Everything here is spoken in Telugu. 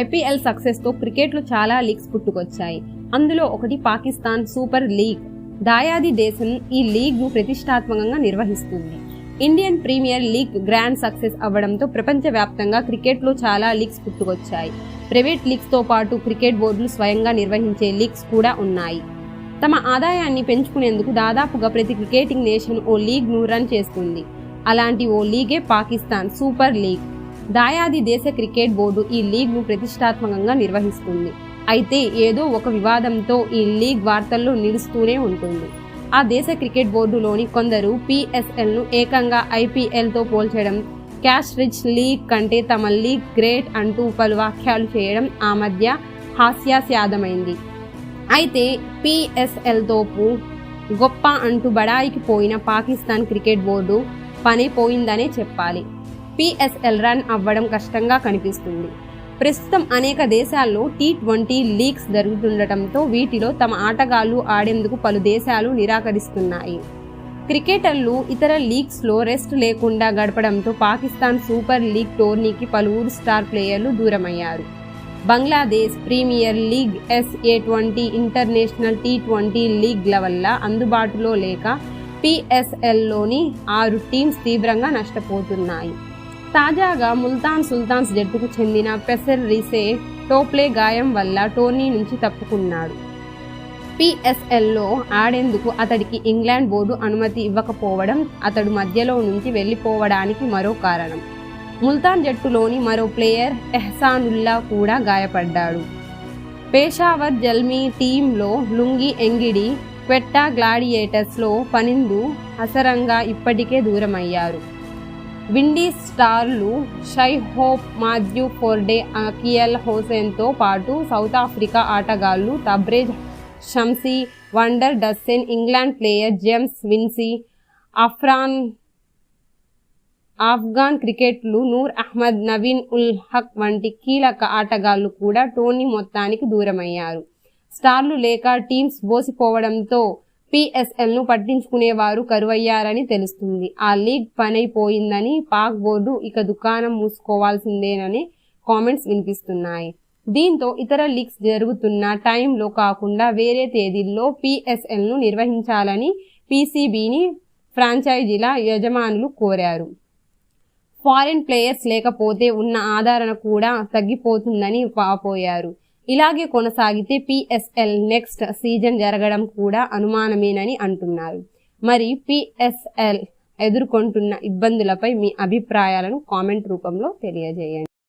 ఐపీఎల్ సక్సెస్తో క్రికెట్లో చాలా లీగ్స్ పుట్టుకొచ్చాయి. అందులో ఒకటి పాకిస్తాన్ సూపర్ లీగ్. దాయాది దేశం ఈ లీగ్ను ప్రతిష్టాత్మకంగా నిర్వహిస్తుంది. Indian premier league grand success అవ్వడంతో ప్రపంచవ్యాప్తంగా క్రికెట్లో చాలా లీగ్స్ పుట్టుకొచ్చాయి. ప్రైవేట్ లీగ్స్తో పాటు క్రికెట్ బోర్డులు స్వయంగా నిర్వహించే లీగ్స్ కూడా ఉన్నాయి. తమ ఆదాయాన్ని పెంచుకునేందుకు దాదాపుగా ప్రతి క్రికెటింగ్ నేషన్ ఓ లీగ్ను రన్ చేస్తుంది. అలాంటి ఓ లీగే పాకిస్తాన్ సూపర్ లీగ్. దాయాది దేశ క్రికెట్ బోర్డు ఈ లీగ్ను ప్రతిష్టాత్మకంగా నిర్వహిస్తుంది. అయితే ఏదో ఒక వివాదంతో ఈ లీగ్ వార్తల్లో నిలుస్తూనే ఉంటుంది. ఆ దేశ క్రికెట్ బోర్డులోని కొందరు పిఎస్ఎల్ను ఏకంగా ఐపీఎల్తో పోల్చడం క్యాష్ రిచ్ లీగ్ కంటే తమ లీగ్ గ్రేట్ అంటూ పలు వ్యాఖ్యలు చేయడం ఆ మధ్య హాస్యాస్యాదమైంది. అయితే పిఎస్ఎల్తోపు గొప్ప అంటూ బడాయికి పోయిన పాకిస్తాన్ క్రికెట్ బోర్డు పని పోయిందనే చెప్పాలి. పిఎస్ఎల్ రన్ అవ్వడం కష్టంగా కనిపిస్తుంది. ప్రస్తుతం అనేక దేశాల్లో టీ ట్వంటీ లీగ్స్ జరుగుతుండటంతో వీటిలో తమ ఆటగాళ్ళు ఆడేందుకు పలు దేశాలు నిరాకరిస్తున్నాయి. క్రికెటర్లు ఇతర లీగ్స్లో రెస్ట్ లేకుండా గడపడంతో పాకిస్తాన్ సూపర్ లీగ్ టోర్నీకి పలువురు స్టార్ ప్లేయర్లు దూరమయ్యారు. Bangladesh premier league SA twenty international T twenty లీగ్ల వల్ల అందుబాటులో లేక పిఎస్ఎల్లోని ఆరు టీమ్స్ తీవ్రంగా నష్టపోతున్నాయి. తాజాగా ముల్తాన్ సుల్తాన్స్ జట్టుకు చెందిన పెసర్ రిసే టోప్లే గాయం వల్ల టోర్నీ నుంచి తప్పుకున్నాడు. పిఎస్ఎల్లో ఆడేందుకు అతడికి ఇంగ్లాండ్ బోర్డు అనుమతి ఇవ్వకపోవడం అతడు మధ్యలో నుంచి వెళ్ళిపోవడానికి మరో కారణం. ముల్తాన్ జట్టులోని మరో ప్లేయర్ ఎహ్సానుల్లా కూడా గాయపడ్డాడు. పేషావర్ జల్మీ టీంలో లుంగి ఎంగిడి క్వెట్టా గ్లాడియేటర్స్లో పనిందు అసరంగా ఇప్పటికే దూరమయ్యారు. విండీస్ స్టార్లు Shai Hope Matthew Forde Akeal హోసేన్తో పాటు సౌత్ ఆఫ్రికా ఆటగాళ్ళు Tabraiz Shamsi van der Dussen England player James Vince అఫ్రాన్ Afghan క్రికెట్లు నూర్ అహ్మద్ నవీన్ ఉల్ హక్ వంటి కీలక ఆటగాళ్ళు కూడా టోర్నీ మొత్తానికి దూరమయ్యారు. స్టార్లు లేక టీమ్స్ బోసిపోవడంతో పిఎస్ఎల్ను పట్టించుకునేవారు కరువయ్యారని తెలుస్తుంది. ఆ లీగ్ పనైపోయిందని పాక్ బోర్డు ఇక దుకాణం మూసుకోవాల్సిందేనని కామెంట్స్ వినిపిస్తున్నాయి. దీంతో ఇతర లీగ్స్ జరుగుతున్న టైంలో కాకుండా వేరే తేదీల్లో పిఎస్ఎల్ను నిర్వహించాలని పీసీబీని ఫ్రాంచైజీల యజమానులు కోరారు. ఫారిన్ ప్లేయర్స్ లేకపోతే ఉన్న ఆదరణ కూడా తగ్గిపోతుందని వాపోయారు. ఇలాగే కొనసాగితే పిఎస్ఎల్ నెక్స్ట్ సీజన్ జరగడం కూడా అనుమానమేనని అంటున్నారు. మరి పిఎస్ఎల్ ఎదుర్కొంటున్న ఇబ్బందులపై మీ అభిప్రాయాలను కామెంట్ రూపంలో తెలియజేయండి.